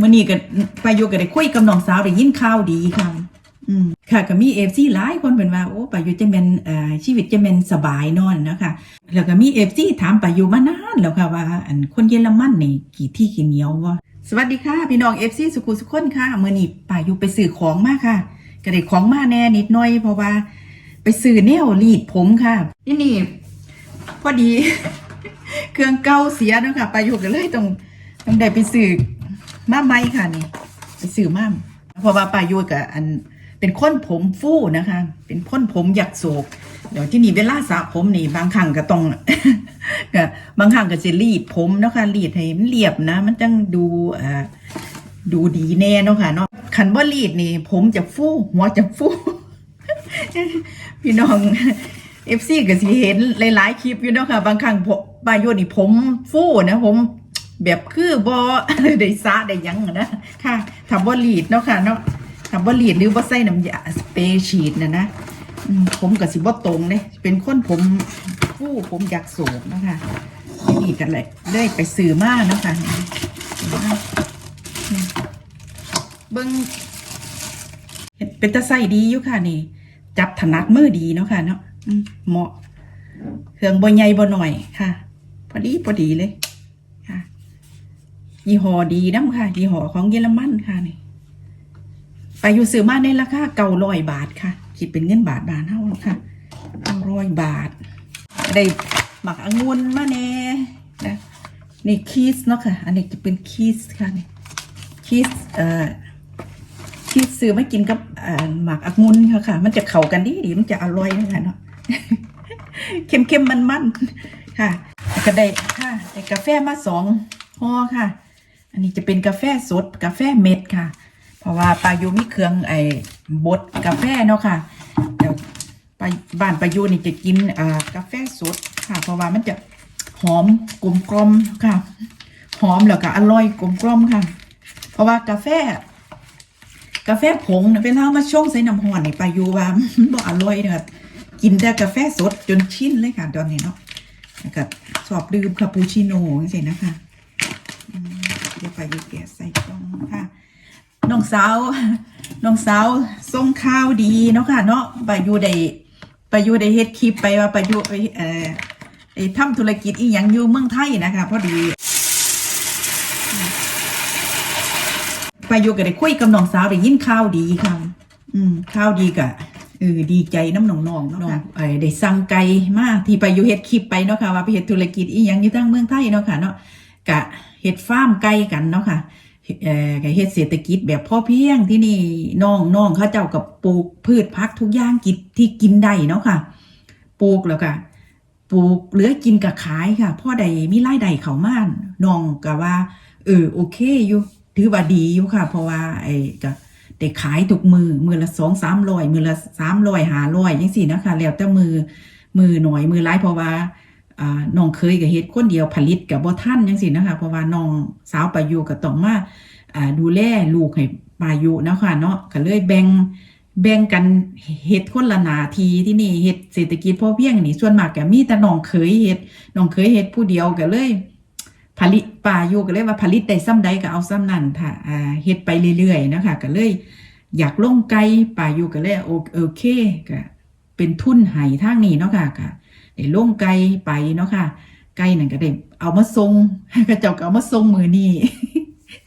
มื่อนี้ก็ไปอยู่ก็ได้คุยกับน้องสาวได้ยินข่าวดีค่ะอืมค่ะก็มีเอฟซีหลายคนเป็นว่าโอ้ปอยู่จะเป็นเอ่อชีวิตจะเป็นสบายนอนนะคะแล้วก็มีเอฟซีถามปอยู่มานานแล้วค่ะว่า อันคนเยอรมันนี่กี่ที่กี่เหนียววะสวัสดีค่ะ พี่น้องเอฟซีสุขุสุขคนค่ะเมื่อนี้ปอยู่ไปซื้อของมาค่ะก็ได้ของมาแน่นิดหน่อยเพราะว่า ไปซื้อแนวรีดผมค่ะนี่นี่พอดี เครื่องเก่าเสียเนาะคะปอยู่กันเลยต้องต้องได้ไปซื้อ มาใหมค่ะนี่ไปซื้อมาเพราะว่าปายุกับอันเป็นค้นผมฟู่นะคะ เป็นค้นผมหยักโศกเดี๋ยวที่นี่เวลาสระผมนี่บางครั้งก็ต้องก็บางครั้งก็จะรีดผมนะคะรีดให้มันเรียบนะ มันจังดูอ่าดูดีแน่เนาะค่ะเนาะคันว่ารีดนี่ผมจะฟู่หัวจะฟู่พี่น้องเอฟซีก็สิเห็นหลายๆคลิปอยู่เนาะค่ะ บางครั้งผมบาโยนี่ผมฟู่นะผม แบบคือบอได้ซะได้ยังนะค่ะทำบ่ลีดเนาะค่ะเนาะทำบ่ลีดหรือบ่ใส่น้ำยาสเปรย์ฉีดนะนะผมก็สิบตรงเลยเป็นคนผมฟู่ผมอยากโศกเนะคะนี่กันเลยเลยไปซื้อมาเนะคะเบิ่งเป็นตะไส้ดีอยู่ค่ะนี่ จับถนัดมือดีเนาะค่ะเนาะเหมาะเครื่องบ่ใหญ่บ่หน่อยค่ะ พอดีพอดีเลย ยี่ห้อดีน้ำค่ะยี่ห้อของเยอรมันค่ะนี่ไปอยู่ซื้อมาในราคาเก้าร้อยบาทค่ะ คิดเป็นเงินบาทบาทเท่าค่ะเก้าร้อยบาท ได้หมักองุ่นมาแน่นะนี่คีสเนาะค่ะ อันนี้จะเป็นคีสค่ะนี่คีสเอ่อที่ซื้อมากินกับเอ่อหมากองุ่นค่ะค่ะ มันจะเข้ากันดีดีมันจะอร่อยนะคะเนาะเค็มเค็มมันมันค่ะก็ได้ค่ะได้กาแฟมาสองห่อค่ะ อันนี้จะเป็นกาแฟสดกาแฟเม็ดค่ะ เพราะว่าปายูมีเครื่องไอ้บดกาแฟเนาะค่ะเดี๋ยวไปบ้านปายูนี่จะกินอ่ากาแฟสดค่ะ เพราะว่ามันจะหอมกลมกลมค่ะ หอมแล้วก็อร่อยกลมกลมค่ะ เพราะว่ากาแฟ กาแฟผงนเวลามาชงใส่น้ำห่อนในปายูว่ามันบอกอร่อยนะครับกินแต่กาแฟสดจนชินเลยค่ะตอนนี้เนาะแล้วก็ชอบดื่มคาปูชิโน่จังซี่นะคะ เดี๋ยวปลายูแกะใส่กล่องค่ะน้องสาวน้องสาวส่งข้าวดีเนาะค่ะเนาะปลายูได้ปลายูได้เฮ็ดคลิปไปว่าปลายูไปเอ่อไอ้ทำธุรกิจอีหยังอยู่เมืองไทยนะคะพอดีไปอยู่ก็ได้คุยกับน้องสาวได้ยินข่าวดีค่ะ อืมข่าวดีกะเออดีใจน้ำน้องๆเนาะค่ะไอ้ได้สั่งไก่มาที่ไปอยู่เฮ็ดคลิปไปเนาะค่ะว่าไปเฮ็ดธุรกิจอีหยังอยู่ทางเมืองไทยเนาะค่ะเนาะ กะเฮ็ดฟาร์มไก่กันเนาะค่ะเอ่อก็เฮ็ดเศรษฐกิจแบบพอเพียงที่นี่น้องน้องเขาเจ้ากับปลูกพืชพักทุกอย่างกินที่กินได้เนาะค่ะปลูกแล้วก็ปลูกเหลือกินกับขายค่ะพ่อใดมีรายได้เขามาน้องก็ว่าเออโอเคอยู่ถือว่าดีอยู่ค่ะ เพราะว่าไอ้ก็ได้ขายทุกมือมือละสองสามร้อยมือละสามร้อยหาร้อยยังสี่นะคะแล้วแต่มือมือหน่อยมือร้ายเพราะว่า น้องเคยกับเฮ็ดคนเดียวผลิตกับบ่ท่านยังสี่นะคะเพราะว่าน้องสาวปายุก็ต้องมาดูแลลูกให้ปายุนะคะเนาะก็เลยแบ่งแบ่งกันเฮ็ดคนละนาทีที่นี่เฮ็ดเศรษฐกิจพอเพียงนี่ส่วนมากก็มีแต่น้องเคยเฮ็ดน้องเคยเฮ็ดผู้เดียวก็เลยผลิตปาอยู่ก็เลยว่าผลิตได้ซ้ำใดก็เอาซ้ำนั่นค่ะอ่าเฮ็ดไปเรื่อยๆนะคะก็เลยอยากลงไกลปาอยู่ก็เลยโอโอเคก็เป็นทุนให้ทางนี้เนาะค่ะก็ ได้ลงไกลไปเนาะค่ะ ไกลนั่นก็ได้เอามาส่งก็เจ้าก็เอามาส่งมือนี้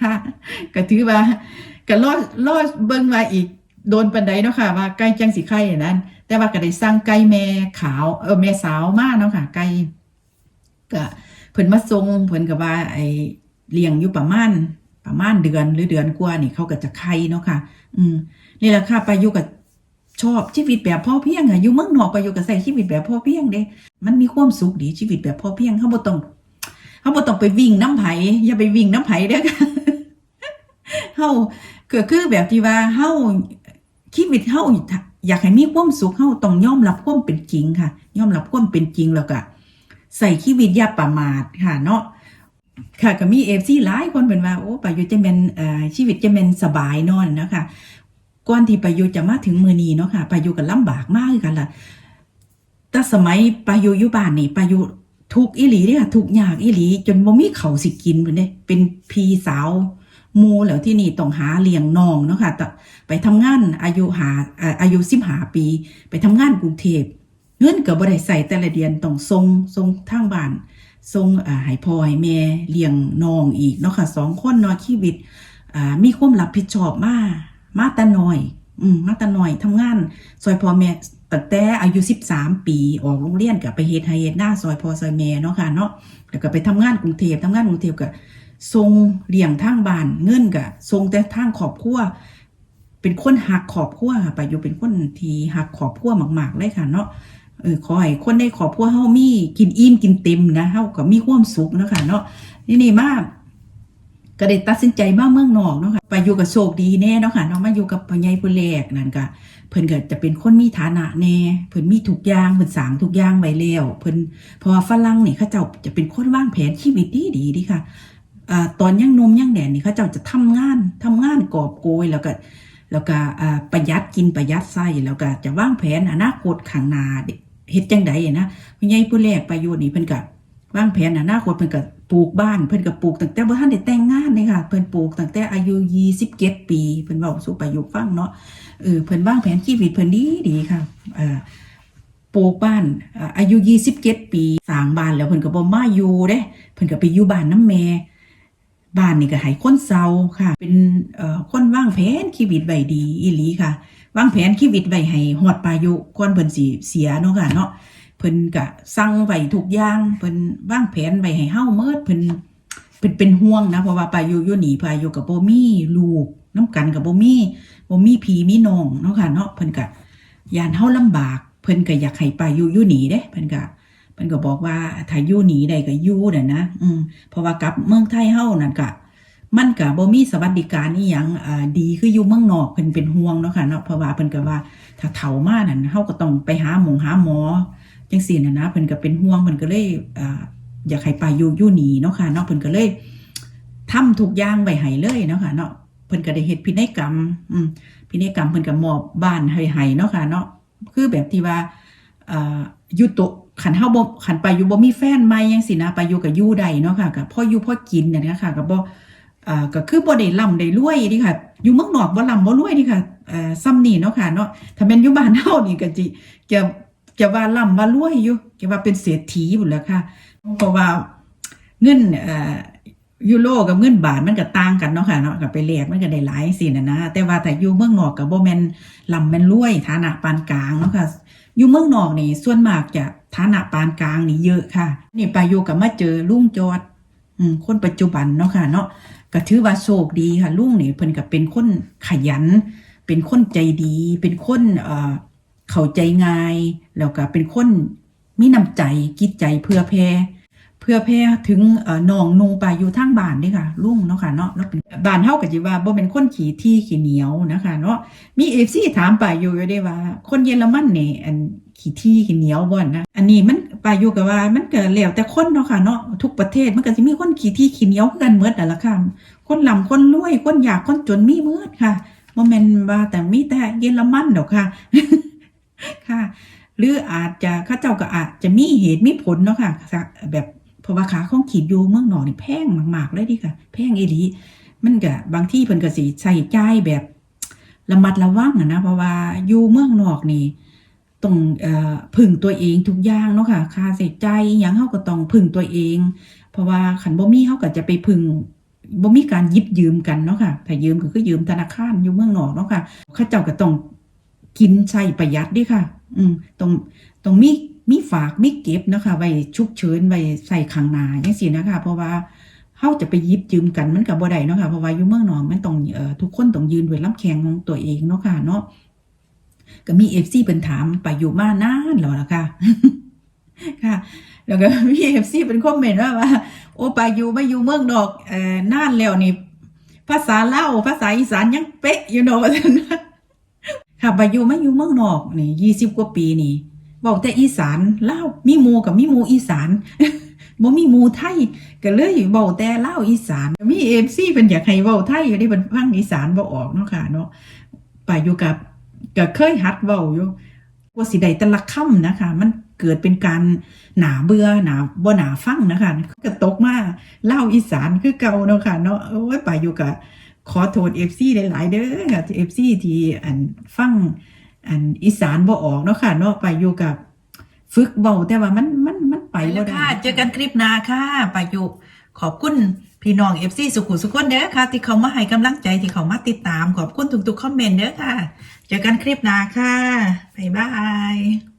ค่ะก็ถือว่าก็รอดรอดเบิ่งว่าอีกโดนปันใดเนาะค่ะ ว่าไก่จังสิไข่นั้น แต่ว่าก็ได้สร้างไก่แม่ขาวเออแม่สาวมากเนาะค่ะ ไก่ก็เพิ่นมาส่งเพิ่นก็ว่า ไอเลี้ยงอยู่ประมาณประมาณเดือนหรือเดือนกว่านี่เขาก็จะไข่เนาะค่ะ อืมนี่แหละค่ะไปอยู่กับ ชอบชีวิตแบบพ่อเพียงอะอยู่เมืองนอกไปอยู่กับใส่ชีวิตแบบพ่อเพียงเด้ มันมีความสุขดีชีวิตแบบพ่อเพียงเขาบ่ต้องเขาบ่ต้องไปวิ่งน้ำไผอย่าไปวิ่งน้ำไผเด้อค่ะเฮาก็คือแบบที่ว่าเฮาชีวิตเฮาอยากให้มีความสุขเฮาต้องยอมรับความเป็นจริงค่ะยอมรับความเป็นจริงแล้วก็ใส่ชีวิตอย่าประมาทค่ะ เนาะค่ะก็มีเอฟซีหลายคนเป็นว่าโอ้ประยุจะเป็นชีวิตจะเป็นสบายนอนนะคะ ก่อนที่ประยุทธ์จะมาถึงมือนีเนาะค่ะประยุทธ์ก็ลำบากมากคือกันล่ะแต่สมัยประยุทธ์อยู่บ้านนี่ประยุทธ์ทุกอีหลีเด้อค่ะทุกข์ยากอีหลี จนบ่มีเขาสิกินเพิ่นเด้เป็นพี่สาวมูแล้วที่นี่ต้องหาเลี้ยงน้องเนาะค่ะไปทำงานอายุหาอ่ออายุ15ปี ไปทำงานกรุงเทพเงินก็บ่ได้ใส่แต่ละเดือนต้องส่งส่งทางบ้านส่งอ่าให้พ่อให้แม่เลี้ยงน้องอีกเนาะค่ะสองคนเนาะชีวิตอ่ามีความรับผิดชอบมาก มาแต่น้อย อืมมาแต่น้อยทำงาน ซอยพ่อแม่ตั้งแต่อายุ 13 ปีออกโรงเรียนก็ไปเฮ็ดไฮเฮ็ดหน้าซอยพ่อซอยแม่เนาะค่ะเนาะแล้วก็ไปทำงานกรุงเทพทำงานกรุงเทพก็ส่งเลี้ยงทางบ้านเงินก็ส่งแต่ทางครอบครัวเป็นคนหักขอบครัวค่ะไปอยู่เป็นคนที่หักขอบครัวมากๆเลยค่ะเนาะเออขอให้คนในขอบครัวเฮามีกินอิ่มกินเต็มนะเฮาก็มีความสุขเนาะค่ะเนาะนี่นี่มาก ก็ได้ตัดสินใจมาเมืองนอกเนาะค่ะไปอยู่กับโชคดีแน่เนาะค่ะเนาะมาอยู่กับพ่อใหญ่ผู้แรกนั่นก็เพิ่นก็จะเป็นคนมีฐานะแน่เพิ่นมีทุกอย่างเพิ่นสางทุกอย่างไว้แล้วเพิ่นเพราะว่าฝรั่งนี่เขาเจ้าจะเป็นคนวางแผนชีวิตดีดีดีค่ะอ่าตอนยังนมยังแดนนี่เขาเจ้าจะทำงานทำงานกอบโกยแล้วก็แล้วก็ประหยัดกินประหยัดใส่แล้วก็จะวางแผนอนาคตข้างหน้าเฮ็ดจังใดอะนะพ่อใหญ่ผู้แรกไปอยู่นี่เพิ่นก็วางแผนอนาคตเพิ่นก็ ปลูกบ้านเพิ่นก็ปลูกตั้งแต่บ่ทันได้แต่งงานเลยค่ะเพิ่นปลูกตั้งแต่อายุ27ปีเพิ่นเว้าสู่ประยุกต์ฟังเนาะเออเพิ่นวางแผนชีวิตเพิ่นดีดีค่ะเอ่อปลูกบ้านอาอายุ27ปีสร้างบ้านแล้วเพิ่นก็บ่มาอยู่เด้เพิ่นก็ไปอยู่บ้านน้ำแม่บ้านนี่ก็ให้คนเซาค่ะ เป็นเอ่อคนวางแผนชีวิตไว้ดีอีหลีค่ะวางแผนชีวิตไว้ให้ฮอดปายุก่อนเพิ่นสิเสียเนาะค่ะเนาะ เพิ่นก็สั่งไว้ทุกอย่างเพิ่นวางแผนไว้ให้เฮาเมิดเพิ่นเพิ่นเป็นห่วงนะเพราะว่าปายุอยู่นี่ปายุก็บ่มีลูกน้กันก็บ่มีบ่มีพี่มีน้องเนาะค่ะเนาะเพิ่นก็ย่านเฮาลำบากเพิ่นก็อยากให้ปายุอยู่นี่เด้เพิ่นก็เพิ่นก็บอกว่าถ้าอยู่นี่ได้ก็อยู่น่ะนะอืมเพราะว่ากลับเมืองไทยเฮานั่นก็มันก็บ่มีสวัสดิการอีหยังอ่าดีคืออยู่เมืองนอกเพิ่นเป็นห่วงเนาะค่ะเนาะเพราะว่าเพิ่นก็ว่าถ้าเฒ่ามานั่นเฮาก็ต้องไปหาหมงหาหมอ จังซี่น่ะนะเพิ่นก็เป็นห่วงเพิ่นก็เลยอ่าอยากให้ไปอยู่อยู่นี่เนาะค่ะเนาะเพิ่นก็เลยทำทุกอย่างไว้ให้เลยเนาะค่ะเนาะเพิ่นก็ได้เฮ็ดพินัยกรรม อืมพินัยกรรมเพิ่นก็มอบบ้านให้ให้เนาะค่ะเนาะคือแบบที่ว่าอ่าอยู่โตะขันเฮาบ่ขันไปอยู่บ่มีแฟนใหม่ยังสินะไปอยู่กับอยู่ใดเนาะค่ะกับพ่ออยู่พ่อกินเนี่ยนะคะกับบ่อ่าก็คือบ่ได้ร่ำได้รวยนี่ค่ะ อยู่เมืองนอกบ่ร่ำบ่รวยนี่ค่ะเอ่อซ้ำนี่เนาะค่ะเนาะถ้าแม่นอยู่บ้านเฮานี่ก็จิจะ จะว่าร่ำว่ารวยอยู่จะว่าเป็นเศรษฐีพุ่แล้วค่ะ เพราะว่าเงินเอ่อยูโรกับเงินบาทมันก็ต่างกันเนาะค่ะเนาะก็ไปแลกมันก็ได้หลายสินะนะแต่ว่าถ้าอยู่เมืองนอกก็บ่แมนร่ำแมนรวยฐานะปานกลางเนาะค่ะอยู่เมืองนอกนี่ส่วนมากจะฐานะปานกลางนี่เยอะค่ะ นี่ไปอยู่กับมาเจอลุงจอดคนปัจจุบันเนาะค่ะเนาะก็ถือว่าโชคดีค่ะลุงนี่เพิ่นก็เป็นคนขยัน เป็นคนใจดี เป็นคนเอ่อ เข้าใจง่าย แล้วก็เป็นคนมีน้ำใจกิจใจเพื่อแพ่เพื่อแพ่ถึงน้องนุงไปอยู่ทางบ้านด้ค่ะลุงเนาะค่ะเนาะแล้วเป็นบ้านเฮาก็สิว่าบ่เป็นคนขี้ที่ขี้เหนียวนะคะเนาะมีเอฟซีถามป่าอยู่อยู่ได้ว่า คนเยอรมันนี่อันขี้ที่ขี้เหนียวบ่นนะอันนี้มันป่าอยู่กับว่า มันก็แล้วแต่คนเนาะค่ะเนาะทุกประเทศมันก็สิมีคนขี้ที่ขี้เหนียวกันหมดนั่นละค่ะคนลำคนรวยคนยากคนจนมีหมดค่ะบ่แม่นว่าแต่มีแต่เยอรมันดอกค่ะ ค่ะหรืออาจจะข้าเจ้าก็อาจจะมีเหตุมีผลเนาะค่ะแบบเพราะว่าขาของขีดยูเมืองหนอกนี่แพงมากๆเลยดิค่ะ แพงเอีหลีมันก็บางที่เพิ่นก็สิใช้จ่ายแบบระมัดระวังอะนะ เพราะว่าอยู่เมืองนอกนี่ต้องอพึ่งตัวเองทุกอย่างเนาะค่ะค่าใช้จ่ายอิหยังเฮาก็ต้องพึ่งตัวเอง เพราะว่าคันบ่มีเฮาก็จะไปพึ่งบ่มีการยิบยืมกันเนาะค่ะถ้ายืมก็คือยืมธนาคารอยู่เมืองนอกเนาะค่ะเขาเจ้าก็ต้อง กินใช้ประหยัดดิค่ะ อืมต้องต้องมีมีฝากมีเก็บนะคะไว้ฉุกเฉินไว้ใส่ข้างหน้าจังซี่นะคะ เพราะว่าเฮาจะไปยิบยืมกันมันก็บ่ได้เนาะค่ะเพราะว่าอยู่เมืองนอกมันต้องเอ่อทุกคนต้องยืนด้วยลำแข้งของตัวเองเนาะค่ะเนาะก็มี FC เพิ่นถามไปอยู่มานานแล้วล่ะค่ะค่ะ แล้วก็มี FC เป็นคอมเมนต์ว่าว่า โอ้ไปอยู่มาอยู่เมืองนอกเอ่อนานแล้วนี่ภาษาเล่าภาษาอีสานยังเป๊ะอยู่เนาะ ว่าซั่นนะค่ะไปอยู่มาอยู่เมืองนอกนี่20กว่าปีนี่เว้าแต่อีสานเลามีมูกับมีมูอีสานบ่มีมูไทยก็เลยเว้าแต่เลาอีสาน มีเอฟซีเพิ่นอยากให้เว้าไทยอยู่ดิเพิ่นฟังอีสานบ่ออกเนาะค่ะเนาะไปอยู่กับก็เคยหัดเว้าอยู่กว่าสิได้แต่ละค่ำนะคะ มันเกิดเป็นการหนาเบื่อหนาบ่หนาฟังนะคะก็ตกมาเล่าอีสานคือเก่าเนาะค่ะเนาะโอ้ยไปอยู่กับ ขอโทษ FC หลาย ๆ เด้อค่ะ FC ที่อันฟังอันอีสานบ่ออกเนาะค่ะเนาะไปอยู่กับฝึกเบาแต่ว่ามันมันมันไปบ่ได้ค่ะเจอกันคลิปหน้าค่ะไปอยู่ขอบคุณพี่น้อง FC สุขุสุขคนเด้อค่ะ ที่เขามาให้กำลังใจที่เขามาติดตามขอบคุณทุกๆคอมเมนต์เด้อค่ะ เจอกันคลิปหน้าค่ะบ๊ายบาย